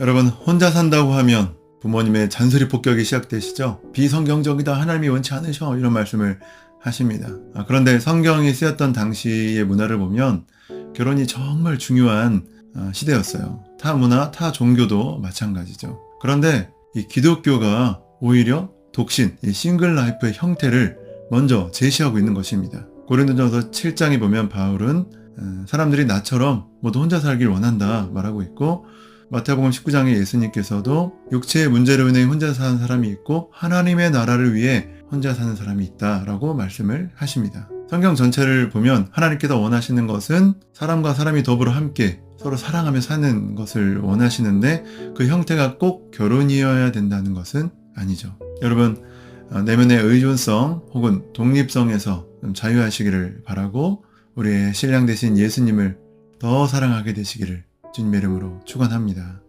여러분 혼자 산다고 하면 부모님의 잔소리 폭격이 시작되시죠. 비성경적이다 하나님이 원치 않으셔 이런 말씀을 하십니다. 아, 그런데 성경이 쓰였던 당시의 문화를 보면 결혼이 정말 중요한 아, 시대였어요. 타 문화, 타 종교도 마찬가지죠. 그런데 이 기독교가 오히려 독신, 이 싱글 라이프의 형태를 먼저 제시하고 있는 것입니다. 고린도전서 7장에 보면 바울은 어, 사람들이 나처럼 모두 혼자 살길 원한다 말하고 있고 마태복음 19장에 예수님께서도 육체의 문제로 인해 혼자 사는 사람이 있고 하나님의 나라를 위해 혼자 사는 사람이 있다라고 말씀을 하십니다. 성경 전체를 보면 하나님께서 원하시는 것은 사람과 사람이 더불어 함께 서로 사랑하며 사는 것을 원하시는데 그 형태가 꼭 결혼이어야 된다는 것은 아니죠. 여러분 어, 내면의 의존성 혹은 독립성에서 좀 자유하시기를 바라고 우리의 신랑 되신 예수님을 더 사랑하게 되시기를 주님의 이름으로 축원합니다.